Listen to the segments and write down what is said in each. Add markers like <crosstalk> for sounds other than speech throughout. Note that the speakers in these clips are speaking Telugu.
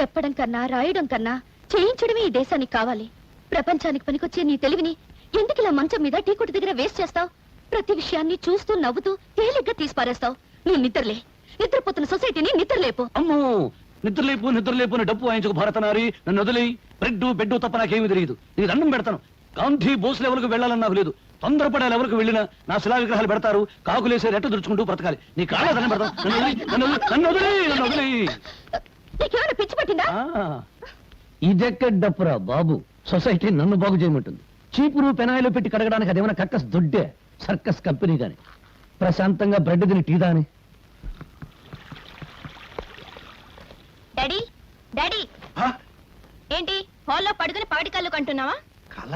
చెప్పడం కన్నా రాయడం కన్నా చేయించడమే ఈ దేశానికి కావాలి. ప్రపంచానికి పనికొచ్చే నీ తెలివిని ఎందుకు ఇలా మంచం మీద టీ కొట్టు దగ్గర వేస్ట్ చేస్తావు? ప్రతి విషయాన్ని చూస్తూ నవ్వుతూ తేలిగ్గా తీసిపారేస్తావు. నువ్వు నిద్రలే. నిద్రపోతున్న సొసైటీని నిద్రలేపు. అమ్మో! నిద్రలేపు నిద్రలేపు అని డప్పు భారత నారి. నన్ను వదిలి బ్రెడ్ బెడ్ తప్ప నాకేమీ తెలియదు. నీకు దండం పెడతాను. గాంధీ బోస్ లెవెల్కి వెళ్ళాలని నాకు లేదు. తొందరపడే లెవెల్కి వెళ్ళినా నా శిలా విగ్రహాలు పెడతారు. కాకులేసే రెట్ట దుడుచుకుంటూ బ్రతకాలి. నీ కాళ్ళ దండం పెడతాను. నన్ను వదిలి, నన్ను వదిలి, నన్ను వదిలి. నీకేమైనా పిచ్చి పట్టిందా? ఆ, ఇదెక్కడ డప్పురా బాబు? సొసైటీ నన్ను బాగు చేయమంటుంది. చీపురు పెనాయిలు పెట్టి కడగడానికి అదేమైనా కక్కస్ దొడ్డే? సర్కస్ కంపెనీ గాని. ప్రశాంతంగా బ్రెడ్ తిని టీ దాని డాడీ డాడీ. ఏంటి హాల్లో పడుకుని పాడి కళ్ళు కంటున్నావా? కళ?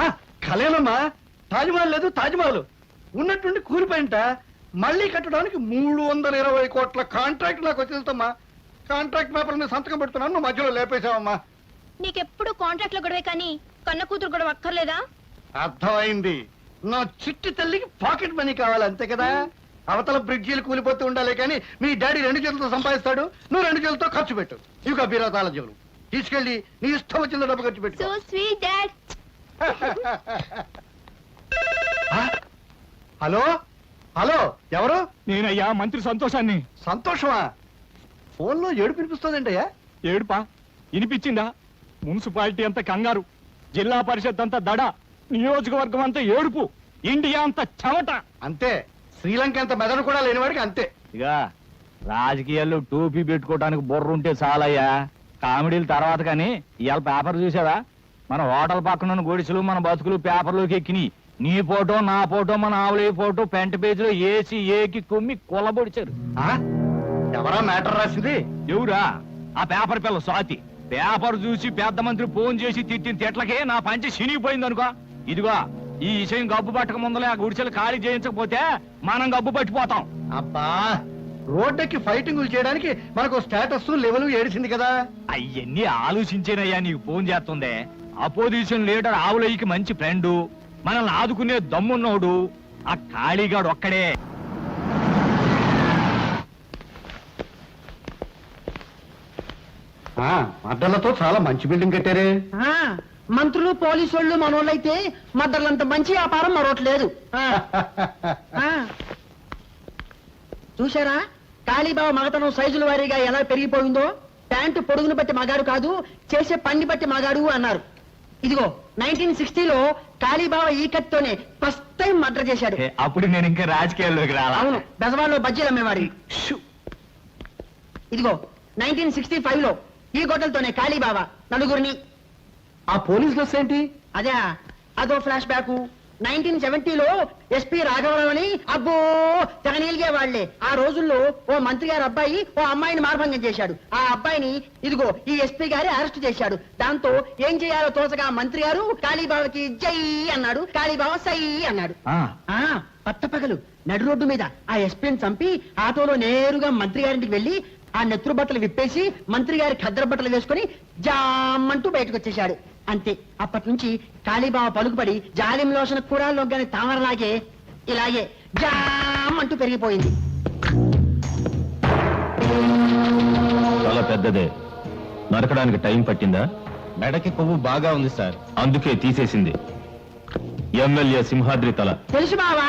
ఆ, కళేనమ్మా. తాజ్మహల్ లేదు తాజ్మహల్. ఉన్నట్టుండి కూలిపోయింట. మళ్ళీ కట్టడానికి మూడు వందల ఇరవై కోట్ల కాంట్రాక్ట్ నాకు వచ్చేస్తామ్మా కాంట్రాక్ట్ పేపర్ మీద సంతకం పెడుతున్నాను నువ్వు మధ్యలో లేపేశావమ్మా. నీకెప్పుడు కాంట్రాక్ట్లో గొడవే కానీ కన్న కూతురు గొడవ అక్కర్లేదా? అర్థమైంది. నా చిట్టి తల్లికి పాకెట్ మనీ కావాలి అంతే కదా? అవతల బ్రిడ్జీలు కూలిపోతూ ఉండాలి కానీ మీ డాడీ రెండు చేతులతో సంపాదిస్తాడు నువ్వు రెండు చేతులతో ఖర్చు పెట్టు. ఇవి బీరాతాల జోలు. తీసుకెళ్ళి నీ ఇష్టం వచ్చిన డబ్బు ఖర్చు పెట్టు. సో స్వీట్ డాడ్ ఆ? హలో? హలో ఎవరు? నేనయ్యా మంత్రి సంతోషాన్ని. సంతోషమా? ఫోన్లో ఏడు పినిపిస్తుందంటయ్యా ఏడుపా? వినిపించిందా? మున్సిపాలిటీ అంతా కంగారు. జిల్లా పరిషత్ అంతా దడ. నియోజకవర్గం అంతా ఏడుపు. ఇండియా అంతా చెమట అంతే. శ్రీలంక అంత మెదడు కూడా లేనివాడికి అంతే. ఇక రాజకీయాల్లో టోపీ పెట్టుకోవడానికి బుర్ర ఉంటే చాలయ్యా. కామెడీల తర్వాత కానీ ఇవాళ పేపర్ చూసావా? మన హోటల్ పక్కన ఉన్న గుడిసెలు మన బతుకులు పేపర్లోకి ఎక్కినాయి నీ ఫోటో నా ఫోటో మన ఆవులే ఫోటో పెంట పేజీలో ఏసి ఏకి కొమ్మి కొల్లబొడిచారు ఆ? ఎవరా మ్యాటర్ రాసింది? ఎవరా? ఆ పేపర్ పిల్ల స్వాతి. పేపర్ చూసి పెద్ద మంత్రి ఫోన్ చేసి తిట్టిన తిట్లకే నా పంచి చినిగిపోయింది అనుకో ఇదిగో ఈ విషయం గబ్బు పట్టక ముందలే ఆ గుడిసెలు ఖాళీ చేయించకపోతే మనం గబ్బు పట్టిపోతాం. అబ్బా రోడ్డెక్కి ఫైటింగులు చేయడానికి మనకు స్టేటస్ లెవెల్ ఏడిసింది కదా. అవన్నీ ఆలోచించేనయ్యా నీకు ఫోన్ చేస్తుందే. అపోజిషన్ లీడర్ ఆవులయ్యకి మంచి ఫ్రెండు. మనల్ని ఆదుకునే దమ్మున్నోడు. ఆ ఖాళీగాడు ఒక్కడే. అడ్డలతో చాలా మంచి బిల్డింగ్ కట్టారే. మంత్రులు పోలీసు వాళ్ళు మనోళ్ళైతే మద్దర్లంత మంచి వ్యాపారం మరొకట్లేదు. <laughs> చూశారా? కాళీబాబు మగతనం సైజుల వారీగా ఎలా పెరిగిపోయిందో? ప్యాంటు పొడుగును బట్టి మగాడు కాదు చేసే పని బట్టి మగాడు అన్నారు. ఇదిగో నైన్టీన్ సిక్స్టీలో కాళీబాబా ఈ కత్తితోనే ఫస్ట్ టైం మర్డర్ చేశాడు. అప్పుడు నేను ఇంకా రాజకీయాల్లోకి రాలా? అవును బెజవాడలో బజ్జీలు అమ్మేవాడు ఇదిగో నైన్టీన్ సిక్స్టీ ఫైవ్లో ఈ గొడ్డలతోనే కాళీబాబా నలుగురిని. ఆ పోలీస్ డ్రెస్ ఏంటి? అదే అదో ఫ్లాష్ బ్యాక్. నైన్టీన్ సెవెంటీలో ఎస్పీ రాఘవరావు అని అబ్బో తెగనీలిగే వాళ్ళే ఆ రోజుల్లో ఓ మంత్రి గారి అబ్బాయి ఓ అమ్మాయిని మార్భంగం చేశాడు. ఆ అబ్బాయిని ఇదిగో ఈ ఎస్పీ గారి అరెస్ట్ చేశాడు. దాంతో ఏం చేయాలో తోచగా మంత్రి గారు కాళీబాబాకి జై అన్నాడు కాళీబాబా సై అన్నాడు. ఆ, పట్టపగలు నడు రోడ్డు మీద ఆ ఎస్పీని చంపి ఆటోలో నేరుగా మంత్రి గారింటికి వెళ్ళి ఆ నెత్తురు బట్టలు విప్పేసి మంత్రి గారి ఖద్దర బట్టలు వేసుకుని జామ్మంటూ బయటకు వచ్చేశాడు అంతే అప్పటి నుంచి కాళీబాబా పలుకుపడి జాలిం లోషన కూడా లొగ్గని తామరలాగే ఇలాగే జామ్ అంటూ పెరిగిపోయింది. చాలా పెద్దదే. నరకడానికి టైం పట్టిందా? మెడకి కొవ్వు బాగా ఉంది సార్. అందుకే తీసేసింది. ఎమ్మెల్యే సింహాద్రి తల. తెలుసు బావా?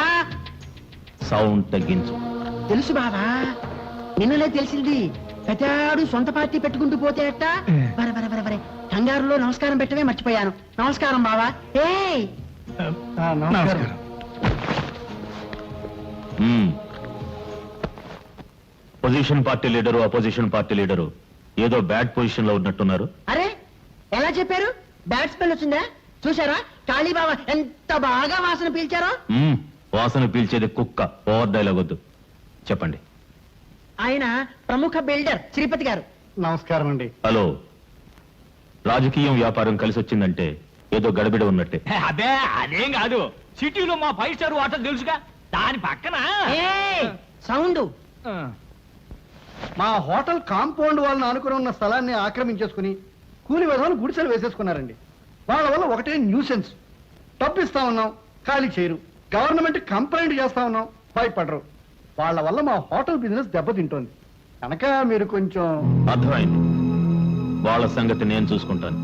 సౌండ్ తగ్గించు. తెలుసు బావా? నిన్ననే తెలిసింది. పెద్దాడు సొంత పార్టీ పెట్టుకుంటూ పోతే అట్ట వరే వరే వరే వరే. కంగారులో నమస్కారం పెట్టవే మర్చిపోయాను. నమస్కారం బావా. ఏయ్! ఆ, నమస్కారం. మ్మ్. Position party leader opposition party leader ఏదో బ్యాడ్ పొజిషన్లో ఉన్నట్టున్నారు. అరే ఎలా చెప్పారు? బ్యాట్ స్మెల్ వచ్చిందా? చూసారా కాళీబాబా ఎంత బాగా వాసన పీల్చారో. వాసన పీల్చేది కుక్క. ఓవర్ డైలాగ్ వద్దు చెప్పండి. ఆయన ప్రముఖ బిల్డర్ శ్రీపతి గారు. నమస్కారం అండి. హలో. రాజకీయం వ్యాపారం కలిసి వచ్చిందంటే ఏదో గడబిడ ఉన్నట్టే. అదే అదేం కాదు. సిటీలో మా ఫైవ్ స్టార్ హోటల్ తెలుసుగా? దాని పక్కన? సౌండ్. మా హోటల్ కాంపౌండ్ వాళ్ళని ఆనుకుని ఉన్న స్థలాన్ని ఆక్రమించేసుకుని కూలి విధాలు గుడిసెలు వేసేసుకున్నారండి. వాళ్ళ వల్ల ఒకటే న్యూసెన్స్. డబ్బు ఇస్తా ఉన్నాం ఖాళీ చేయరు. గవర్నమెంట్ కంప్లైంట్ చేస్తా ఉన్నాం భయపడరు. వాళ్ళ వల్ల మా హోటల్ బిజినెస్ దెబ్బతింటోంది. కనుక మీరు కొంచెం అర్థమైంది. వాళ్ళ సంగతి నేను చూసుకుంటాను.